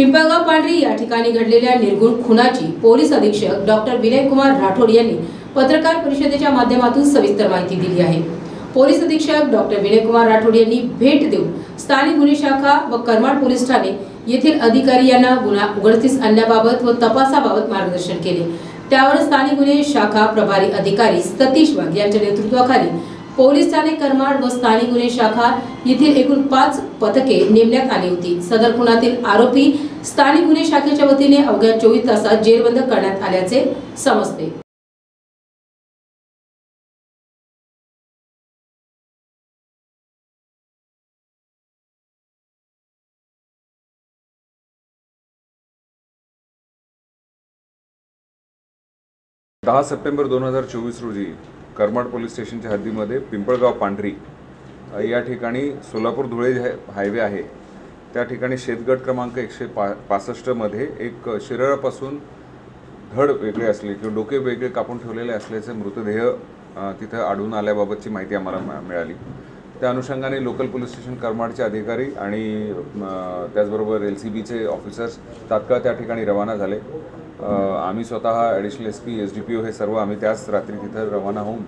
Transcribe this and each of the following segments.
पिंपळगाव पांढरी या ठिकाणी घडलेल्या निर्गुण खुनाची पोलीस अधीक्षक डॉक्टर विनयकुमार राठोड यांनी पत्रकार परिषदेच्या माध्यमातून सविस्तर माहिती दिली आहे. पोलीस अधीक्षक डॉक्टर विनयकुमार राठोड यांनी भेट देऊन स्थानिक गुन्हे शाखा व करमाड पोलीस ठाणे येथील अधिकारी यांना गुन्हा उघडकीस आणण्याबाबत व तपासाबाबत मार्गदर्शन केले. त्यावर स्थानिक गुन्हे शाखा प्रभारी अधिकारी सतीश वाघ यांच्या नेतृत्वाखाली पोलीस ठाणे करमाड व स्थानिक गुन्हे शाखा येथील एकूण पाच पथके नेमण्यात आली होती. सदर खुनातील आरोपी स्थानिक गुन्हे शाखेच्या वतीने अवघ्या चोवीस तासात जेरबंद करण्यात आल्याचे समजते. दहा सप्टेंबर दोन हजार चोवीस रोजी करमाड पोलीस स्टेशनच्या हद्दीमध्ये पिंपळगाव पांढरी या ठिकाणी सोलापूर धुळे जे हायवे आहे. त्या ठिकाणी शेतगट क्रमांक एकशे पा पासष्टमध्ये एक शिरळापासून धड वेगळे असले किंवा डोके वेगळे कापून ठेवलेले असल्याचे मृतदेह तिथं आढळून आल्याबाबतची माहिती आम्हाला मिळाली. त्या अनुषंगाने लोकल पोलीस स्टेशन करमाडचे अधिकारी आणि त्याचबरोबर एल सी बीचे ऑफिसर्स तात्काळ त्या ठिकाणी रवाना झाले. आम्ही स्वतः additional S P S D P O हे सर्व आम्ही त्याच रात्री तिथं रवाना होऊन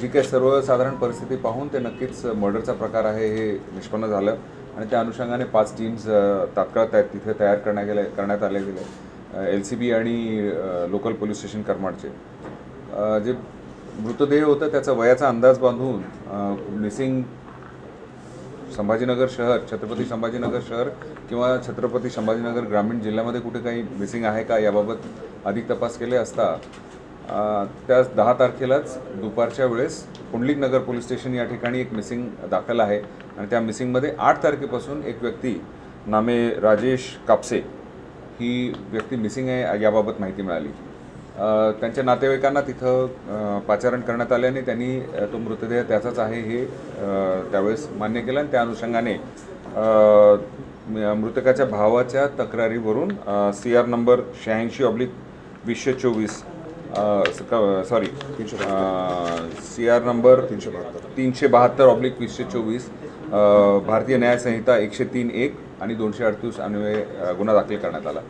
जी काही सर्वसाधारण परिस्थिती पाहून ते नक्कीच मर्डरचा प्रकार आहे हे निष्पन्न झालं. आणि त्या अनुषंगाने पाच टीम्स तात्काळ त्या तिथे तयार करण्यात गेले करण्यात आले गेले. एल सी बी आणि लोकल पोलीस स्टेशन करमाडचे. जे मृतदेह होतं त्याचा वयाचा अंदाज बांधून मिसिंग संभाजीनगर शहर छत्रपती संभाजीनगर शहर किंवा छत्रपती संभाजीनगर ग्रामीण जिल्ह्यामध्ये कुठे काही मिसिंग आहे का याबाबत अधिक तपास केले असता त्या दहा तारखेलाच दुपारच्या वेळेस पुंडलिक नगर पोलीस स्टेशन या ठिकाणी एक मिसिंग दाखल आहे. आणि त्या मिसिंगमध्ये आठ तारखेपासून एक व्यक्ती नामे राजेश कापसे ही व्यक्ती मिसिंग आहे याबाबत माहिती मिळाली. त्यांच्या नातेवाईकांना तिथं पाचारण करण्यात आल्याने त्यांनी तो मृतदेह त्याचाच आहे हे त्यावेळेस मान्य केलं आणि त्या अनुषंगाने मृतकाच्या भावाच्या तक्रारीवरून सी आर नंबर शहाऐंशी ऑब्लिक वीसशे चोवीस सॉरी सी आर नंबर तीनशे बहात्तर. तीनशे बहात्तर ऑब्लिक वीसशे चोवीस भारतीय न्याय संहिता एकशे तीन एक आणि दोनशे अडतीस अन्वये गुन्हा दाखल करण्यात आला.